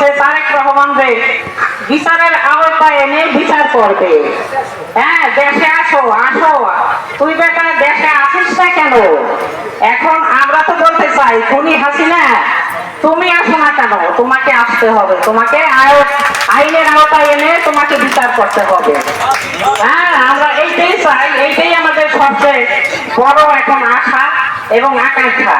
মুসলমানদের বিচারের আওতায় এনে বিচার করবে। হ্যাঁ দেশে আসো আসো। তুই বেটা দেশে আসিস না কেন? এখন আমরা তো বলতে চাই, খুনি হাসিনা, তুমি আসো না কেন? তোমাকে আসতে হবে, তোমাকে আইনের আওতায় এনে তোমাকে বিচার করতে হবে। হ্যাঁ আমরা এইটাই চাই, এইটাই আমাদের সবচেয়ে বড় এখন আশা। এবং আকাঙ্ক্ষা।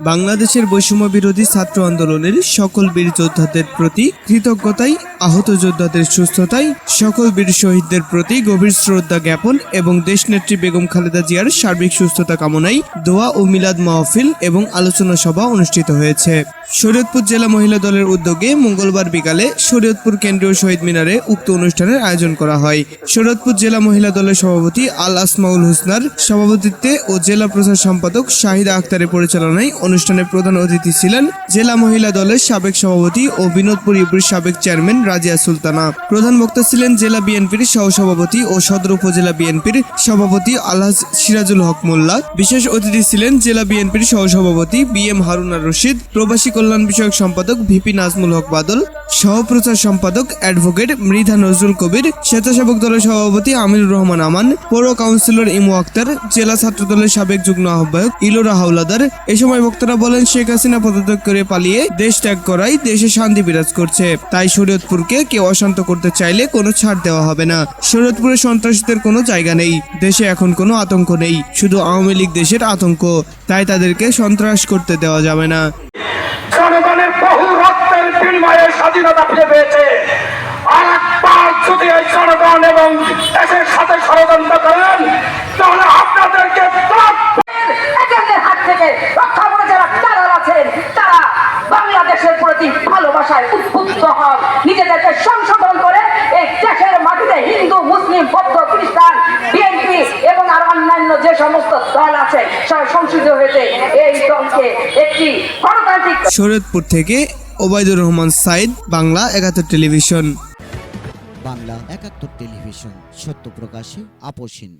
বাংলাদেশের বৈষম্য বিরোধী ছাত্র আন্দোলনের সকল বীর যোদ্ধাদের প্রতি কৃতজ্ঞতাই, আহত যোদ্ধাদের সুস্থতায় সকল বীর শহীদদের প্রতি গভীর শ্রদ্ধা জ্ঞাপন এবং দেশনেত্রী বেগম খালেদা জিয়ার সার্বিক সুস্থতা কামনায় দোয়া ও মিলাদ মাহফিল এবং আলোচনা সভা অনুষ্ঠিত হয়েছে। শরীয়তপুর জেলা মহিলা দলের উদ্যোগে মঙ্গলবার বিকালে শরীয়তপুর কেন্দ্রীয় শহীদ মিনারে উক্ত অনুষ্ঠানের আয়োজন করা হয়। শরীয়তপুর জেলা মহিলা দলের সভাপতি আল আসমাউল হুসনার সভাপতিত্বে ও জেলা প্রচার সম্পাদক শাহিদা আক্তারের পরিচালনায় অনুষ্ঠানে প্রধান অতিথি ছিলেন জেলা মহিলা দলের সাবেক সভাপতি ও বিনোদপুর ইউপির সাবেক চেয়ারম্যান রাজিয়া সুলতানা। প্রধান বক্তা ছিলেন জেলা বিএনপির সহসভাপতি ও সদর উপজেলা বিএনপির সভাপতি আলহাজ সিরাজুল হক মোল্লা। বিশেষ অতিথি ছিলেন জেলা বিএনপির সহসভাপতি বি এম হারুনা রশিদ, প্রবাসী কল্যাণ বিষয়ক সম্পাদক ভিপি নাজমুল হক বাদল, সহপ্রচার সম্পাদক অ্যাডভোকেট মৃধা নজরুল কবির, স্বেচ্ছাসেবক দলের সভাপতি আমিরুর রহমান আমান, পৌর কাউন্সিলর ইমু আক্তার, জেলা ছাত্র দলের সাবেক যুগ্ম আহ্বায়ক ইলোরা হাওলাদার। এ সময় বক্তারা বলেন, শেখ হাসিনা পদত্যাগ করে পালিয়ে দেশ ত্যাগ করাই দেশে শান্তি বিরাজ করছে। তাই শরীয়তপুরকে কেউ অশান্ত করতে চাইলে কোনো ছাড় দেওয়া হবে না। শরীয়তপুরে সন্ত্রাসীদের কোনো জায়গা নেই। দেশে এখন কোনো আতঙ্ক নেই। শুধু আওয়ামী লীগ দেশের আতঙ্ক। তাই তাদেরকে সন্ত্রাস করতে দেওয়া যাবে না। জনগণের বহু রক্তের বিনিময়ে স্বাধীনতা ফিরে পেয়েছে। থেকে রক্ষা করে যারা তারা আছেন তারা বাংলাদেশের প্রতি ভালোবাসায় উদ্বুদ্ধ হন। নিজেদেরকে সংশোধন করে এই দেশের মাটিতে হিন্দু মুসলিম বৌদ্ধ খ্রিস্টান বিএনপি এবং আর অন্যান্য যে সমস্ত দল আছে সংশোধিত হয়েছে। এই দলকে একটি গণতান্ত্রিক শরীয়তপুর থেকে ওবায়দুর রহমান সাইদ বাংলা একাত্তর টেলিভিশন। বাংলা একাত্তর টেলিভিশন সত্য প্রকাশে আপোষহীন